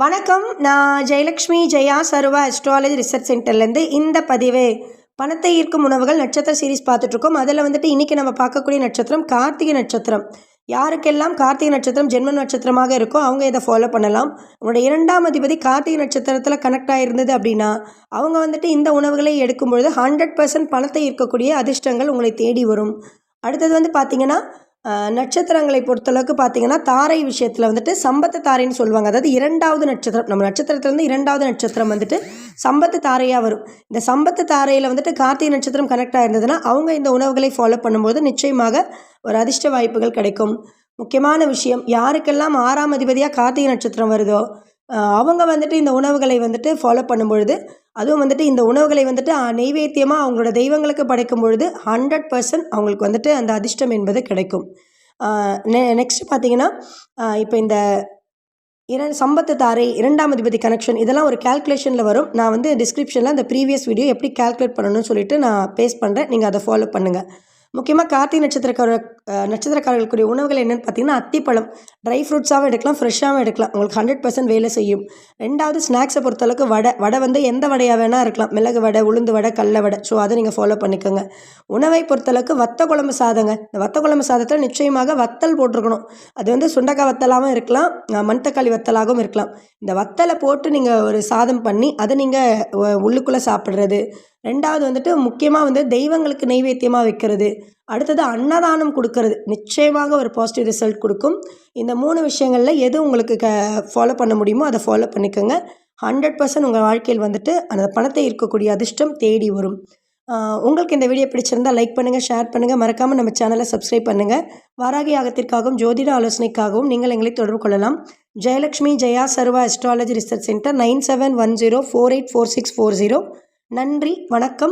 வணக்கம். நான் Jayalakshmi Jaya Sarva astrology research சென்டர்லேருந்து இந்த பதிவு. பணத்தை ஈர்க்கும் உணவுகள் நட்சத்திர சீரிஸ் பார்த்துட்ருக்கோம் அதில் வந்துட்டு இன்றைக்கி நம்ம பார்க்கக்கூடிய நட்சத்திரம் கார்த்திகை நட்சத்திரம். யாருக்கெல்லாம் கார்த்திகை நட்சத்திரம் ஜென்ம நட்சத்திரமாக இருக்கோ அவங்க இதை ஃபாலோ பண்ணலாம். உங்களோட இரண்டாம் அதிபதி கார்த்திகை நட்சத்திரத்தில் கனெக்ட் ஆகிருந்தது அப்படின்னா அவங்க வந்துட்டு இந்த உணவுகளை எடுக்கும்பொழுது ஹண்ட்ரட் பர்சன்ட் பணத்தை ஈர்க்கக்கூடிய அதிர்ஷ்டங்கள் உங்களை தேடி வரும். அடுத்தது வந்து பார்த்திங்கன்னா நட்சத்திரங்களை பொறுத்தளவுக்கு பார்த்தீங்கன்னா தாரை விஷயத்தில் வந்துட்டு சம்பத்து தாரைன்னு சொல்லுவாங்க. அதாவது இரண்டாவது நட்சத்திரம் நம்ம நட்சத்திரத்துலேருந்து இரண்டாவது நட்சத்திரம் வந்துட்டு சம்பத்து தாரையாக வரும். இந்த சம்பத்து தாரையில் வந்துட்டு கார்த்திகை நட்சத்திரம் கனெக்ட் ஆயிருந்ததுன்னா அவங்க இந்த உணவுகளை ஃபாலோ பண்ணும்போது நிச்சயமாக ஒரு அதிர்ஷ்ட வாய்ப்புகள் கிடைக்கும். முக்கியமான விஷயம் யாருக்கெல்லாம் ஆறாம் அதிபதியாக கார்த்திகை நட்சத்திரம் வருதோ அவங்க வந்துட்டு இந்த உணவுகளை வந்துட்டு ஃபாலோ பண்ணும்பொழுது அதுவும் வந்துட்டு இந்த உணவுகளை வந்துட்டு நெய்வேத்தியமாக அவங்களோட தெய்வங்களுக்கு படைக்கும் பொழுது ஹண்ட்ரட் பர்சன்ட் அவங்களுக்கு வந்துட்டு அந்த அதிர்ஷ்டம் என்பது கிடைக்கும். நெ நெக்ஸ்ட் பார்த்தீங்கன்னா இப்போ இந்த இரண்டு சம்பத்து தாரை இரண்டாம் அதிபதி கனெக்ஷன் இதெல்லாம் ஒரு கால்குலேஷனில் வரும். நான் வந்து டிஸ்கிரிப்ஷனில் அந்த ப்ரீவியஸ் வீடியோ எப்படி கால்குலேட் பண்ணணும்னு சொல்லிட்டு நான் பேஸ் பண்ணுறேன் நீங்கள் அதை ஃபாலோ பண்ணுங்கள் முக்கியமாக கார்த்திகை நட்சத்திரக்கார நட்சத்திரக்காரர்களுக்குரிய உணவுகள் என்னென்னு பார்த்தீங்கன்னா அத்திப்பழம் ட்ரை ஃப்ரூட்ஸாகவும் எடுக்கலாம் ஃப்ரெஷ்ஷாகவும் எடுக்கலாம். உங்களுக்கு ஹண்ட்ரட் பர்சன்ட் வேலை செய்யும். ரெண்டாவது ஸ்நாக்ஸை பொறுத்தளவுக்கு வடை. வடை வந்து எந்த வடையாக வேணால் இருக்கலாம். மிளகு வடை உளுந்து வடை கடல வடை. ஸோ அதை நீங்கள் ஃபாலோ பண்ணிக்கோங்க. உணவை பொறுத்தளவுக்கு வத்த குழம்பு சாதங்க. இந்த வத்த குழம்பு சாதத்தில் நிச்சயமாக வத்தல் போட்டிருக்கணும். அது வந்து சுண்டக்காய் வத்தலாகவும் இருக்கலாம் அஹ், மணத்தக்காளி வத்தலாகவும் இருக்கலாம். இந்த வத்தலை போட்டு நீங்கள் ஒரு சாதம் பண்ணி அதை நீங்கள் உள்ளுக்குள்ளே சாப்பிட்றது. ரெண்டாவது வந்துட்டு முக்கியமாக வந்து தெய்வங்களுக்கு நெய்வேத்தியமாக வைக்கிறது. அடுத்தது அன்னதானம் கொடுக்கறது. நிச்சயமாக ஒரு பாசிட்டிவ் ரிசல்ட் கொடுக்கும். இந்த மூணு விஷயங்களில் எது உங்களுக்கு க ஃபாலோ பண்ண முடியுமோ அதை ஃபாலோ பண்ணிக்கோங்க. ஹண்ட்ரட் பர்சன்ட் உங்கள் வாழ்க்கையில் வந்துட்டு அந்த பணத்தை இருக்கக்கூடிய அதிர்ஷ்டம் தேடி வரும். உங்களுக்கு இந்த வீடியோ பிடிச்சிருந்தால் லைக் பண்ணுங்கள் ஷேர் பண்ணுங்கள் மறக்காமல் நம்ம சேனலை சப்ஸ்கிரைப் பண்ணுங்கள் வாராகி யாகத்திற்காகவும் ஜோதிட ஆலோசனைக்காகவும் நீங்கள் எங்களை தொடர்பு கொள்ளலாம். Jayalakshmi Jaya Sarva astrology research centre nine seven one zero four eight four six four zero. நன்றி வணக்கம்.